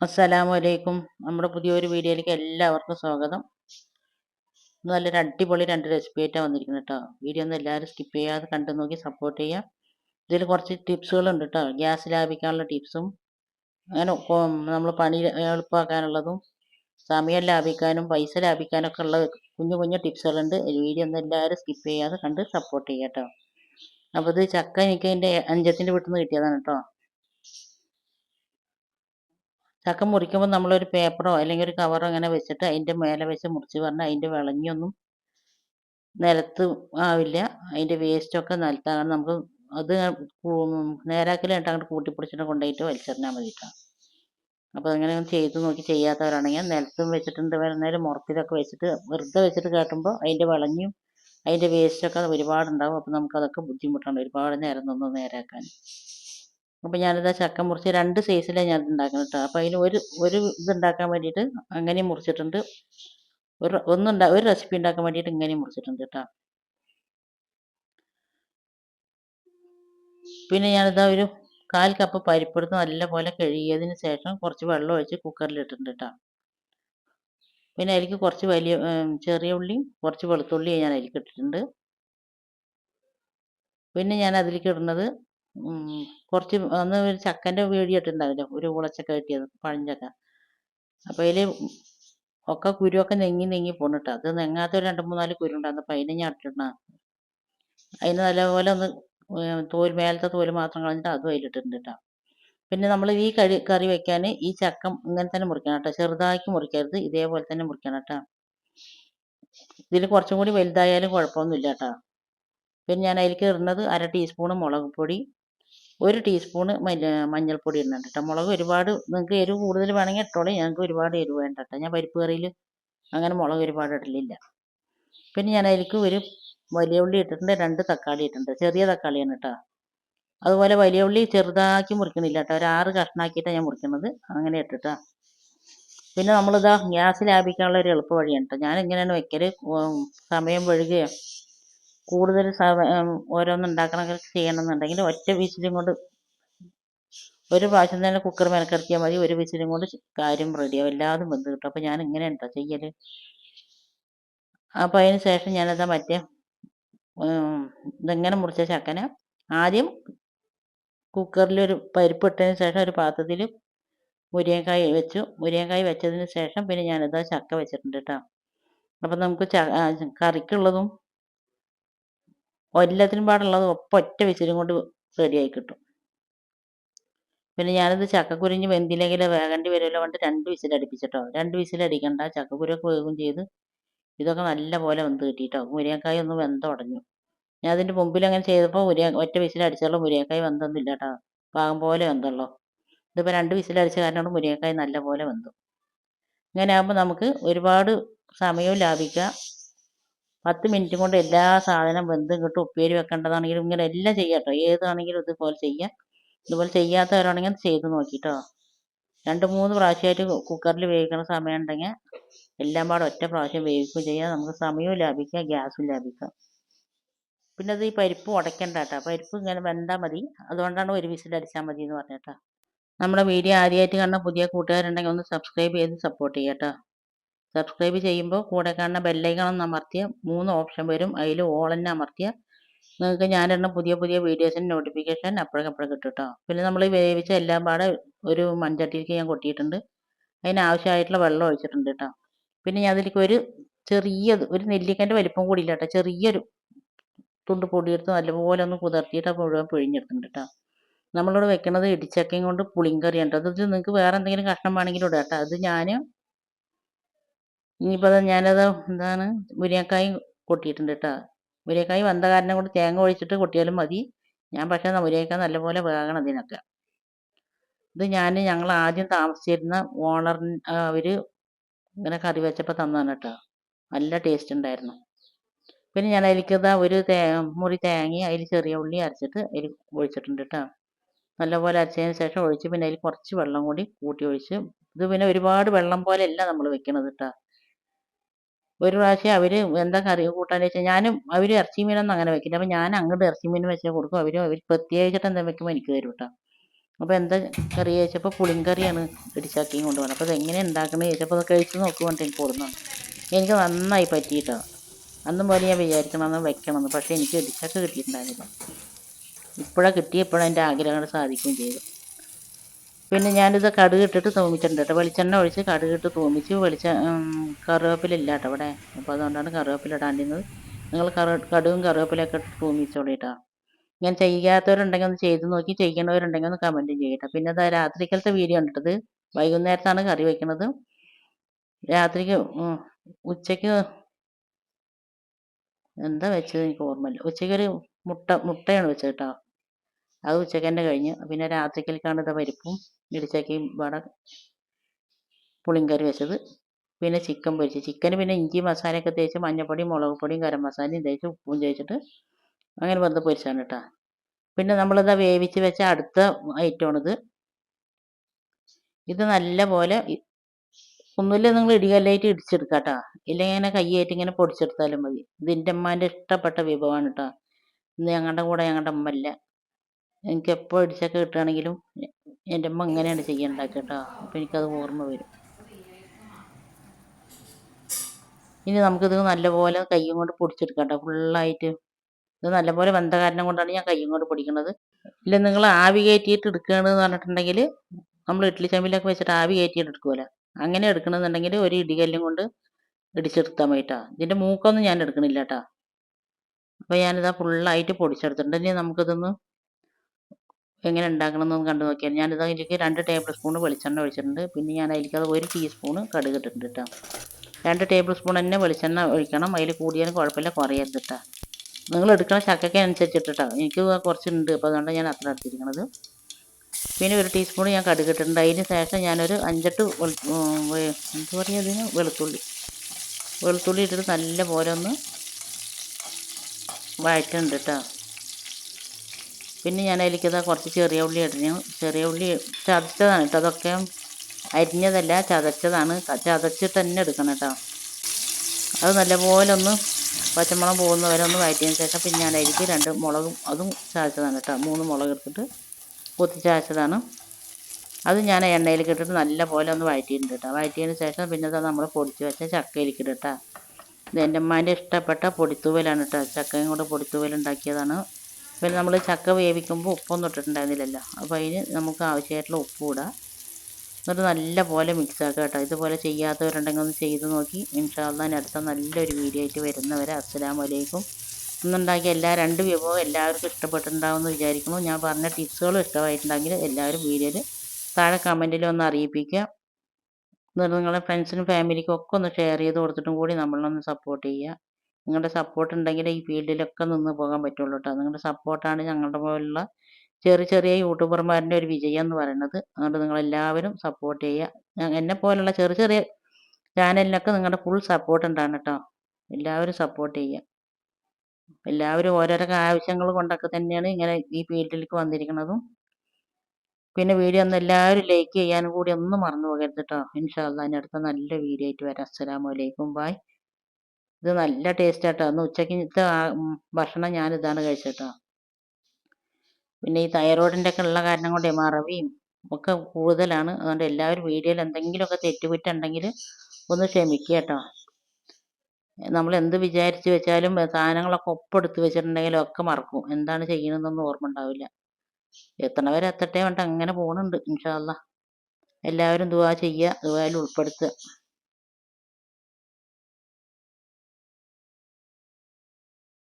അസ്സലാമു അലൈക്കും നമ്മുടെ പുതിയൊരു വീഡിയോയിലേക്ക് എല്ലാവർക്കും സ്വാഗതം. ഇന്ന് നല്ലൊരു അടിപൊളി രണ്ട് റെസിപ്പി ആയിട്ടാണ് വന്നിരിക്കുന്നത് കേട്ടോ വീഡിയോ ഒന്ന് എല്ലാവരും സ്കിപ്പ് ചെയ്യാതെ കണ്ടു നോക്കി സപ്പോർട്ട് ചെയ്യുക. ഇതിൽ കുറച്ച് ടിപ്സുകളുണ്ട് കേട്ടോ ഗ്യാസ് ലാഭിക്കാനുള്ള ടിപ്സും അങ്ങനെ നമ്മൾ പണി എളുപ്പമാക്കാനുള്ളതും സമയം ലാഭിക്കാനും പൈസ ലാഭിക്കാനൊക്കെ ഉള്ള കുഞ്ഞു കുഞ്ഞു ടിപ്സുകളുണ്ട് വീഡിയോ ഒന്ന് എല്ലാവരും സ്കിപ്പ് ചെയ്യാതെ കണ്ട് സപ്പോർട്ട് ചെയ്യാം കേട്ടോ അപ്പോൾ ഇത് ചക്ക എനിക്ക് എന്റെ അഞ്ചത്തിന്റെ വീട്ടിൽ നിന്ന് കിട്ടിയതാണ് കേട്ടോ ചക്ക മുറിക്കുമ്പോൾ നമ്മളൊരു പേപ്പറോ അല്ലെങ്കിൽ ഒരു കവറോ അങ്ങനെ വെച്ചിട്ട് അതിന്റെ മേലെ വെച്ച് മുറിച്ച് പറഞ്ഞാൽ അതിന്റെ വിളഞ്ഞൊന്നും നിലത്ത് ആവില്ല. അതിന്റെ വേസ്റ്റൊക്കെ നിലത്താണ് നമുക്ക് അത് നേരാക്കലായിട്ട് അങ്ങോട്ട് കൂട്ടിപ്പിടിച്ചിട്ട് കൊണ്ടുപോയിട്ട് വലിച്ചെറിഞ്ഞാൽ മതി കേട്ടോ അപ്പോൾ അങ്ങനെ ചെയ്ത് നോക്കി ചെയ്യാത്തവരാണെങ്കിൽ നിലത്തും വെച്ചിട്ടുണ്ട് വരുന്നേരം മുറത്തിലൊക്കെ വെച്ചിട്ട് വെറുതെ വെച്ചിട്ട് കേട്ടുമ്പോൾ അതിന്റെ വിളഞ്ഞും അതിന്റെ വേസ്റ്റൊക്കെ ഒരുപാടുണ്ടാവും. അപ്പോൾ നമുക്കതൊക്കെ ബുദ്ധിമുട്ടാണ്. ഒരുപാട് നേരം നിന്ന് നേരാക്കാൻ. അപ്പോൾ ഞാനിതാ ചക്ക മുറിച്ച് രണ്ട് സൈസിലാണ് ഞാൻ ഉണ്ടാക്കുന്നത് കേട്ടോ അപ്പോൾ അതിന് ഒരു ഒരു ഇത് ഉണ്ടാക്കാൻ വേണ്ടിയിട്ട് അങ്ങനെ മുറിച്ചിട്ടുണ്ട്. ഒരു ഒന്നുണ്ടാ ഒരു റെസിപ്പി ഉണ്ടാക്കാൻ വേണ്ടിയിട്ട് ഇങ്ങനെ മുറിച്ചിട്ടുണ്ട് കേട്ടോ പിന്നെ ഞാനിതാ ഒരു കാൽ കപ്പ് പരിപ്പെടുത്ത് നല്ലപോലെ കഴുകിയതിന് ശേഷം കുറച്ച് വെള്ളം ഒഴിച്ച് കുക്കറിലിട്ടിട്ടുണ്ട് കേട്ടോ പിന്നെ അതിലേക്ക് കുറച്ച് വലിയ ചെറിയ ഉള്ളിയും കുറച്ച് വെളുത്തുള്ളിയും ഞാൻ അതിലേക്ക് ഇട്ടിട്ടുണ്ട്. പിന്നെ ഞാൻ അതിലേക്ക് ഇടുന്നത് കുറച്ച് അന്ന് ഒരു ചക്കന്റെ വീടിയിട്ടുണ്ടാവില്ല ഒരു ഉളച്ചക്ക കിട്ടിയത് പഴഞ്ചക്ക. അപ്പോൾ അതിൽ ഒക്കെ കുരുവൊക്കെ നെങ്ങി നെങ്ങി പോണു കേട്ടോ അത് നെങ്ങാത്ത ഒരു രണ്ട് മൂന്നാൽ കുരു ഉണ്ടായിരുന്നു അപ്പോൾ അതിനെ ഞാൻ ഇട്ടിട്ടുണ്ട. അതിന് നല്ലപോലെ ഒന്ന് തോൽ മേലത്തെ തോൽ മാത്രം കളഞ്ഞിട്ട് അതും അതിലിട്ടിട്ടുണ്ട് കേട്ടോ പിന്നെ നമ്മൾ ഈ കറി കറി വെക്കാൻ ഈ ചക്ക ഇങ്ങനെ തന്നെ മുറിക്കണം കേട്ടോ. ചെറുതാക്കി മുറിക്കരുത്. ഇതേപോലെ തന്നെ മുറിക്കണം കേട്ടോ. ഇതിൽ കുറച്ചും കൂടി വലുതായാലും കുഴപ്പമൊന്നുമില്ല കേട്ടോ. പിന്നെ ഞാൻ അതിലേക്ക് ഇടുന്നത് അര ടീസ്പൂണ് മുളക് പൊടി ഒരു ടീസ്പൂണ് മഞ്ഞൾപ്പൊടി ഇടുന്നുണ്ട് കേട്ടോ മുളക് ഒരുപാട് നിങ്ങൾക്ക് എരിവ് കൂടുതൽ വേണമെങ്കിൽ ഇട്ടോളൂ. ഞങ്ങൾക്ക് ഒരുപാട് എരിവ് വേണ്ട കേട്ടോ ഞാൻ പരിപ്പ് കറിയിൽ അങ്ങനെ മുളക് ഒരുപാട് ഇടലില്ല. പിന്നെ ഞാൻ അതിലേക്ക് ഒരു വലിയ ഉള്ളി ഇട്ടിട്ടുണ്ട് രണ്ട് തക്കാളി ഇട്ടിട്ടുണ്ട്. ചെറിയ തക്കാളിയാണ് കേട്ടോ അതുപോലെ വലിയ ഉള്ളി ചെറുതാക്കി മുറിക്കണില്ല കേട്ടോ ഒരു ആറ് കഷ്ണാക്കിയിട്ടാണ് ഞാൻ മുറിക്കുന്നത് അങ്ങനെ ഇട്ടിട്ടാ. പിന്നെ നമ്മളിതാ ഗ്യാസ് ലാഭിക്കാനുള്ള ഒരു എളുപ്പ വഴിയാണ് കേട്ടോ ഞാൻ ഇങ്ങനെയാണ് വെക്കൽ സമയം വഴുകുകയോ കൂടുതൽ ഓരോന്ന് ഉണ്ടാക്കണമെങ്കിൽ ചെയ്യണമെന്നുണ്ടെങ്കിൽ ഒറ്റ വിസിലും കൊണ്ട് ഒരു പ്രാവശ്യം തന്നെ കുക്കർ മെനക്കെടുത്തിയാൽ മതി. ഒരു വിസിലും കൊണ്ട് കാര്യം റെഡിയാവും എല്ലാതും വെന്ത് കിട്ടും. അപ്പോൾ ഞാൻ ഇങ്ങനെ ഉണ്ടോ ചെയ്യൽ അപ്പോൾ അതിന് ശേഷം ഞാനതാ മറ്റേ ഇതെങ്ങനെ മുറിച്ച ചക്കന? ആദ്യം കുക്കറിൽ ഒരു പരിപ്പ് ഇട്ടതിന് ശേഷം ഒരു പാത്രത്തിൽ മുരിങ്ങക്കായ് വെച്ചു. മുരിങ്ങക്കായ് വെച്ചതിന് ശേഷം പിന്നെ ഞാനിതാ ചക്ക വെച്ചിട്ടുണ്ട് കേട്ടോ അപ്പം നമുക്ക് കറിക്കുള്ളതും എല്ലാത്തിനും പാടുള്ളത് ഒപ്പം ഒറ്റ വിസിലും കൊണ്ട് റെഡിയായി കിട്ടും. പിന്നെ ഞാനത് ചക്കക്കുരിഞ്ഞ് വെന്തിലെങ്കിൽ വേകേണ്ടി വരുമല്ലോ കൊണ്ട് രണ്ട് വിസിൽ അടുപ്പിച്ചിട്ടോ. രണ്ട് വിസിൽ അടിക്കണ്ട. ചക്കക്കുരൊക്കെ വേഗം ചെയ്ത് ഇതൊക്കെ നല്ല പോലെ വെന്ത് കിട്ടിയിട്ടോ മുരിങ്ങക്കായ ഒന്ന് വെന്തുടഞ്ഞു ഞാൻ അതിന്റെ മുമ്പിൽ അങ്ങനെ ചെയ്തപ്പോൾ മുരിയ ഒറ്റ വിസിൽ അടിച്ചുള്ള മുരിങ്ങക്കായ വെന്തൊന്നുമില്ല കേട്ടോ. പാകം പോലെ വെന്തുള്ളൂ. ഇതിപ്പോൾ രണ്ട് വിസിൽ അടിച്ച കാരണം മുരിങ്ങക്കായ നല്ല പോലെ വെന്തു. ഇങ്ങനെ ആകുമ്പോൾ നമുക്ക് ഒരുപാട് സമയവും ലാഭിക്കാം. പത്ത് മിനിറ്റ് കൊണ്ട് എല്ലാ സാധനം വെന്തും കിട്ടും ഉപ്പേരി വെക്കേണ്ടതാണെങ്കിലും ഇങ്ങനെ എല്ലാം ചെയ്യാട്ടോ കേട്ടോ. ഏതാണെങ്കിലും ഇതുപോലെ ചെയ്യാം. ഇതുപോലെ ചെയ്യാത്തവരാണെങ്കിൽ ചെയ്ത് നോക്കിട്ടോ. രണ്ട് മൂന്ന് പ്രാവശ്യമായിട്ട് കുക്കറിൽ വേവിക്കുന്ന സമയം ഉണ്ടെങ്കിൽ എല്ലാം പാടെ ഒറ്റ പ്രാവശ്യം വേവിക്കുകയും ചെയ്യാം. നമുക്ക് സമയവും ലാഭിക്കാം ഗ്യാസും ലാഭിക്കാം. പിന്നെ അത് ഈ പരിപ്പ് ഉടയ്ക്കണ്ട കേട്ടോ. പരിപ്പ് ഇങ്ങനെ വെന്താൽ മതി. അതുകൊണ്ടാണ് ഒരു വിസിൽ അടിച്ചാൽ മതി എന്ന് പറഞ്ഞേട്ടാ നമ്മുടെ വീഡിയോ ആദ്യമായിട്ട് കാണുന്ന പുതിയ കൂട്ടുകാരുണ്ടെങ്കിൽ ഒന്ന് സബ്സ്ക്രൈബ് ചെയ്ത് സപ്പോർട്ട് ചെയ്യാട്ടോ സബ്സ്ക്രൈബ് ചെയ്യുമ്പോൾ കൂടെ കാണുന്ന ബെല്ലൈക്കണം അമർത്തിയ മൂന്ന് ഓപ്ഷൻ വരും. അതിൽ ഓൾ തന്നെ അമർത്തിയ നിങ്ങൾക്ക് ഞാനിടുന്ന പുതിയ പുതിയ വീഡിയോസിന്റെ നോട്ടിഫിക്കേഷൻ അപ്പോഴേക്കപ്പോഴും കിട്ടും കേട്ടോ പിന്നെ നമ്മൾ വേവിച്ച എല്ലാം പാടെ ഒരു മൺചട്ടിയിലേക്ക് ഞാൻ കൊട്ടിയിട്ടുണ്ട്. അതിനാവശ്യമായിട്ടുള്ള വെള്ളം ഒഴിച്ചിട്ടുണ്ട് കേട്ടോ. പിന്നെ ഞാൻ അതിലേക്ക് ഒരു ചെറിയത് ഒരു നെല്ലിക്കന്റെ വലിപ്പം കൂടിയില്ല കേട്ടോ. ചെറിയൊരു തുണ്ട് പൊടിയെടുത്ത് നല്ലപോലെ ഒന്ന് കുതിർത്തിയിട്ട് മുഴുവൻ പിഴിഞ്ഞെടുത്തിട്ടുണ്ട് കേട്ടോ. നമ്മളിവിടെ വെക്കുന്നത് ഇടിച്ചക്കയും കൊണ്ട് പുളിങ്കറിയാണ് കേട്ടോ. നിങ്ങൾക്ക് വേറെ എന്തെങ്കിലും കഷ്ണം വേണമെങ്കിലും ഇടാം കേട്ടോ. അത് ഞാൻ ഇനിയിപ്പോൾ അത് ഞാനത് എന്താണ് മുരിങ്ങക്കായ് കൊട്ടിയിട്ടുണ്ട് കേട്ടോ മുരിങ്ങക്കായ് വന്ന കാരണം കൊണ്ട് തേങ്ങ ഒഴിച്ചിട്ട് കൊട്ടിയാലും മതി. ഞാൻ പക്ഷേ മുരിങ്ങക്കായ നല്ലപോലെ വേകണം ഇതിനൊക്കെ ഇത് ഞാൻ ഞങ്ങൾ ആദ്യം താമസിച്ചിരുന്ന ഓണർ അവർ ഇങ്ങനെ കറി വെച്ചപ്പോൾ തന്നതാണ് കേട്ടോ നല്ല ടേസ്റ്റ് ഉണ്ടായിരുന്നു. പിന്നെ ഞാൻ അതിലേക്ക് ഇതാ ഒരു തേ മുറി തേങ്ങ അതിൽ ചെറിയ ഉള്ളി അരച്ചിട്ട് അതിൽ ഒഴിച്ചിട്ടുണ്ട് കേട്ടോ നല്ലപോലെ അരച്ചതിന് ശേഷം ഒഴിച്ച് പിന്നെ അതിൽ കുറച്ച് വെള്ളം കൂടി കൂട്ടി ഒഴിച്ച് ഇത് പിന്നെ ഒരുപാട് വെള്ളം പോലെയല്ല നമ്മൾ വെക്കണത് കേട്ടോ ഒരു പ്രാവശ്യം അവർ എന്താ കറി കൂട്ടാൻ വെച്ചാൽ ഞാനും അവർ ഇറച്ചി മീനൊന്നും അങ്ങനെ വെക്കില്ല. അപ്പം ഞാൻ അങ്ങോട്ട് ഇറച്ചി മീൻ വെച്ചാൽ കൊടുക്കും. അവർ അവർ പ്രത്യേകിച്ചിട്ട് എന്താ വെക്കുമ്പോൾ എനിക്ക് തരും കേട്ടോ അപ്പോൾ എന്താ കറി ചോദിച്ചപ്പോൾ പുളിങ്കറിയാണ് ഇടിച്ചാക്കിയും കൊണ്ടുപോകുന്നത് അപ്പോൾ എങ്ങനെ ഉണ്ടാക്കുന്നത് ചോദിച്ചപ്പോൾ അത് കഴിച്ച് നോക്കുകൊണ്ട് എനിക്ക് കൊടുന്നു എനിക്ക് നന്നായി പറ്റിയിട്ടോ. അന്നും പോലെ ഞാൻ വിചാരിക്കണം അന്ന് വെക്കണമെന്ന്. പക്ഷേ എനിക്ക് ഇടിച്ചൊക്കെ കിട്ടിയിട്ടുണ്ടായിരുന്നില്ല. ഇപ്പോഴാണ് കിട്ടിയപ്പോഴാണ് എന്റെ ആഗ്രഹങ്ങൾ സാധിക്കുകയും ചെയ്തു. പിന്നെ ഞാനിത് കടുകിട്ടിട്ട് തൂമിച്ചിട്ടുണ്ട് കേട്ടോ. വെളിച്ചെണ്ണ ഒഴിച്ച് കടുകിട്ട് തൂമിച്ച് വെളിച്ച കറിവേപ്പില ഇല്ല കേട്ടോ ഇവിടെ. അപ്പോൾ അതുകൊണ്ടാണ് കറിവേപ്പില ഇടാണ്ടിരുന്നത്. നിങ്ങൾ കറു കടുകും കറിവേപ്പിലൊക്കെ ഇട്ട് തൂമിച്ചോളി കേട്ടോ. ഞാൻ ചെയ്യാത്തവരുണ്ടെങ്കിൽ ഒന്ന് ചെയ്ത് നോക്കി ചെയ്യണവരുണ്ടെങ്കിൽ ഒന്ന് കമന്റും ചെയ്യട്ടെ പിന്നെ അത് രാത്രിക്കലത്തെ വീഡിയോ ഉണ്ടത് വൈകുന്നേരത്താണ് കറി വയ്ക്കുന്നത് രാത്രിക്ക് ഉച്ചയ്ക്ക് എന്താ വെച്ചത് എനിക്ക് ഓർമ്മയില്ല. ഉച്ചയ്ക്ക് ഒരു മുട്ട മുട്ടയാണ് വെച്ചത് കേട്ടോ. അത് ഉച്ചയ്ക്ക് തന്നെ കഴിഞ്ഞ്. പിന്നെ രാത്രിക്കലേക്കാണ് ഇത് പരിപ്പും ഇടിച്ചക്കയും വട പുളിങ്കറി വെച്ചത്. പിന്നെ ചിക്കൻ പൊരിച്ച്. ചിക്കന് പിന്നെ ഇഞ്ചി മസാലയൊക്കെ തേച്ച് മഞ്ഞൾപ്പൊടിയും മുളക് പൊടിയും ഗരം മസാലയും തേച്ച് ഉപ്പും തേച്ചിട്ട് അങ്ങനെ വെറുതെ പൊരിച്ചാണ് കേട്ടോ പിന്നെ നമ്മളിതാ വേവിച്ച് വെച്ച അടുത്ത ഐറ്റമാണിത്. ഇത് നല്ല പോലെ ഒന്നുമില്ല നിങ്ങൾ ഇടികല്ലായിട്ട് ഇടിച്ചെടുക്കുക കേട്ടോ ഇല്ലെങ്കിൽ ഇങ്ങനെ കൈയായിട്ട് ഇങ്ങനെ പൊടിച്ചെടുത്താലും മതി. ഇതിന്റെ അമ്മാന്റെ ഇഷ്ടപ്പെട്ട വിഭവമാണ് കേട്ടോ ഇന്ന് ഞങ്ങളുടെ കൂടെ ഞങ്ങളുടെ അമ്മ ഇല്ല. എനിക്ക് എപ്പോൾ ഇടിച്ചൊക്കെ കിട്ടുകയാണെങ്കിലും എന്റെ അമ്മ അങ്ങനെയാണ് ചെയ്യണ്ടാക്കുക കേട്ടോ അപ്പോൾ എനിക്കത് ഓർമ്മ വരും. ഇനി നമുക്കിത് നല്ലപോലെ കൈയും കൊണ്ട് പൊടിച്ചെടുക്കാം കേട്ടോ ഫുള്ളായിട്ട് ഇത് നല്ലപോലെ വെന്ത കാരണം കൊണ്ടാണ് ഞാൻ കൈയും കൊണ്ട് പൊടിക്കുന്നത് ഇല്ല നിങ്ങൾ ആവി കയറ്റിയിട്ട് എടുക്കുകയാണെന്ന് പറഞ്ഞിട്ടുണ്ടെങ്കിൽ നമ്മൾ ഇഡ്ഡലി ചമ്മിലൊക്കെ വെച്ചിട്ട് ആവി കയറ്റിയിട്ട് എടുക്കുമല്ലോ അങ്ങനെ എടുക്കണമെന്നുണ്ടെങ്കിൽ ഒരു ഇടികല്ലും കൊണ്ട് ഇടിച്ചെടുത്താൽ മതിട്ടാ. ഇതിന്റെ മൂക്കൊന്നും ഞാൻ എടുക്കണില്ല കേട്ടോ അപ്പോൾ ഞാനിതാ ഫുള്ളായിട്ട് പൊടിച്ചെടുത്തിട്ടുണ്ട്. ഇനി നമുക്കിതൊന്ന് എങ്ങനെ ഉണ്ടാക്കണം എന്നൊന്ന് കണ്ടു നോക്കിയാൽ ഞാനിത് അതിലേക്ക് രണ്ട് ടേബിൾ സ്പൂൺ വെളിച്ചെണ്ണ ഒഴിച്ചിട്ടുണ്ട്. പിന്നെ ഞാൻ അതിലേക്ക് അത് ഒരു ടീസ്പൂണ് കടുക് ഇട്ടിട്ടുണ്ട് കേട്ടോ രണ്ട് ടേബിൾ സ്പൂൺ തന്നെ വെളിച്ചെണ്ണ ഒഴിക്കണം. അതിൽ കൂടിയാലും കുഴപ്പമില്ല കുറയരുത് കേട്ടോ നിങ്ങൾ എടുക്കുന്ന ചക്കയ്ക്ക് അനുസരിച്ചിട്ട് എനിക്ക് കുറച്ചുണ്ട്. അപ്പോൾ അതുകൊണ്ട് ഞാൻ അത്ര എടുത്തിരിക്കണത്. പിന്നെ ഒരു ടീസ്പൂൺ ഞാൻ കടുക് ഇട്ടിട്ടുണ്ട് അതിന് ശേഷം ഞാനൊരു അഞ്ചെട്ട് എന്താ പറയുക അതിന്? വെളുത്തുള്ളി. വെളുത്തുള്ളി ഇട്ടിട്ട് നല്ല പോലെ ഒന്ന് വഴറ്റുന്നുണ്ട് കേട്ടോ പിന്നെ ഞാൻ അതിലേക്ക് കുറച്ച് ചെറിയ ഉള്ളി ഇടണം ചെറിയ ഉള്ളി ചതച്ചതാണ് കേട്ടോ. അതൊക്കെ അരിഞ്ഞതല്ല ചതച്ചതാണ്. ചതച്ചിട്ട് തന്നെ എടുക്കണം കേട്ടോ. അത് നല്ലപോലെ ഒന്ന് പച്ചമുളക് പോകുന്ന വരെ ഒന്ന് വഴറ്റിയതിന് ശേഷം പിന്നെ ഞാൻ അതിലേക്ക് രണ്ട് മുളകും അതും ചതച്ചതാണ് കേട്ടോ. മൂന്ന് മുളക് എടുത്തിട്ട് കുത്തി ചതച്ചതാണ്. അത് ഞാൻ എണ്ണയിലേക്ക് ഇട്ടിട്ട് നല്ല പോലെ ഒന്ന് വഴറ്റിയിട്ടുണ്ട് കേട്ടോ. വഴറ്റിയതിന് ശേഷം പിന്നെ അത് നമ്മൾ പൊടിച്ച് വെച്ച ചക്കയിലേക്ക് ഇടട്ടോ ഇത് എന്റെ അമ്മേന്റെ ഇഷ്ടപ്പെട്ട പൊടിത്തൂവലാണ് കേട്ടോ. ചക്കയും കൂടെ പൊടിത്തൂവൽ ഉണ്ടാക്കിയതാണ്. പിന്നെ നമ്മൾ ചക്ക വേവിക്കുമ്പോൾ ഉപ്പൊന്നും ഇട്ടിട്ടുണ്ടായിരുന്നില്ലല്ലോ. അപ്പോൾ അതിന് നമുക്ക് ആവശ്യമായിട്ടുള്ള ഉപ്പ് ഇടാം. എന്നിട്ട് നല്ല പോലെ മിക്സ് ആക്കുക കേട്ടോ. ഇതുപോലെ ചെയ്യാത്തവരുണ്ടെങ്കിൽ ഒന്ന് ചെയ്ത് നോക്കി. ഇൻഷാല്ല അടുത്ത നല്ലൊരു വീഡിയോ ആയിട്ട് വരുന്നവരെ അസ്സലാമു അലൈക്കും. ഇന്നുണ്ടാക്കിയ എല്ലാ രണ്ട് വിഭവവും എല്ലാവർക്കും ഇഷ്ടപ്പെട്ടിട്ടുണ്ടാവുമെന്ന് വിചാരിക്കുന്നു. ഞാൻ പറഞ്ഞ ടിപ്സുകളും ഇഷ്ടമായിട്ടുണ്ടെങ്കിൽ എല്ലാവരും വീഡിയോയിൽ താഴെ കമന്റിൽ ഒന്ന് അറിയിപ്പിക്കുക. എന്നിട്ട് നിങ്ങളുടെ ഫ്രണ്ട്സിനും ഫാമിലിക്കും ഒക്കെ ഒന്ന് ഷെയർ ചെയ്ത് കൊടുത്തിട്ടും കൂടി നമ്മളൊന്ന് സപ്പോർട്ട് ചെയ്യുക. നിങ്ങളുടെ സപ്പോർട്ട് ഉണ്ടെങ്കിൽ ഈ ഫീൽഡിലൊക്കെ നിന്ന് പോകാൻ പറ്റുള്ളൂ കേട്ടോ നിങ്ങളുടെ സപ്പോർട്ടാണ് ഞങ്ങളുടെ പോലുള്ള ചെറിയ ചെറിയ യൂട്യൂബർമാരുടെ ഒരു വിജയം എന്ന് പറയുന്നത്. അതുകൊണ്ട് നിങ്ങളെല്ലാവരും സപ്പോർട്ട് ചെയ്യുക. എന്നെ പോലുള്ള ചെറിയ ചെറിയ ചാനലിനൊക്കെ നിങ്ങളുടെ ഫുൾ സപ്പോർട്ട് ഉണ്ടാണ് കേട്ടോ എല്ലാവരും സപ്പോർട്ട് ചെയ്യുക. എല്ലാവരും ഓരോരോ ആവശ്യങ്ങൾ കൊണ്ടൊക്കെ തന്നെയാണ് ഇങ്ങനെ ഈ ഫീൽഡിലേക്ക് വന്നിരിക്കുന്നതും പിന്നെ വീഡിയോ ഒന്ന് എല്ലാവരും ലൈക്ക് ചെയ്യാനും കൂടി ഒന്നും മറന്നു പോകരുത് കേട്ടോ ഇൻഷാല്ല അടുത്ത നല്ല വീഡിയോ ആയിട്ട് വരാം. അസ്സലാമു അലൈക്കും. ബായ് ഇത് നല്ല ടേസ്റ്റ് ആട്ടോ. അന്ന് ഉച്ചക്കത്തെ ഭക്ഷണം ഞാൻ ഇതാണ് കഴിച്ചേട്ടോ. പിന്നെ ഈ തൈറോയിഡിന്റെ ഒക്കെ ഉള്ള കാരണം കൊണ്ട് മറവിയും ഒക്കെ കൂടുതലാണ്. അതുകൊണ്ട് എല്ലാവരും വീഡിയോയിൽ എന്തെങ്കിലുമൊക്കെ തെറ്റുപറ്റുണ്ടെങ്കിൽ ഒന്ന് ക്ഷമിക്കുക കേട്ടോ. നമ്മൾ എന്ത് വിചാരിച്ച് വെച്ചാലും സാധനങ്ങളൊക്കെ ഒപ്പെടുത്ത് വെച്ചിട്ടുണ്ടെങ്കിലും ഒക്കെ മറക്കും. എന്താണ് ചെയ്യണമെന്നൊന്നും ഓർമ്മ ഉണ്ടാവില്ല. എത്തണവരെ എത്തട്ടെ വേണ്ട അങ്ങനെ പോകുന്നുണ്ട് ഇൻഷാല്ല എല്ലാവരും ദുവാ ചെയ്യുക ദുവായിൽ ഉൾപ്പെടുത്തുക.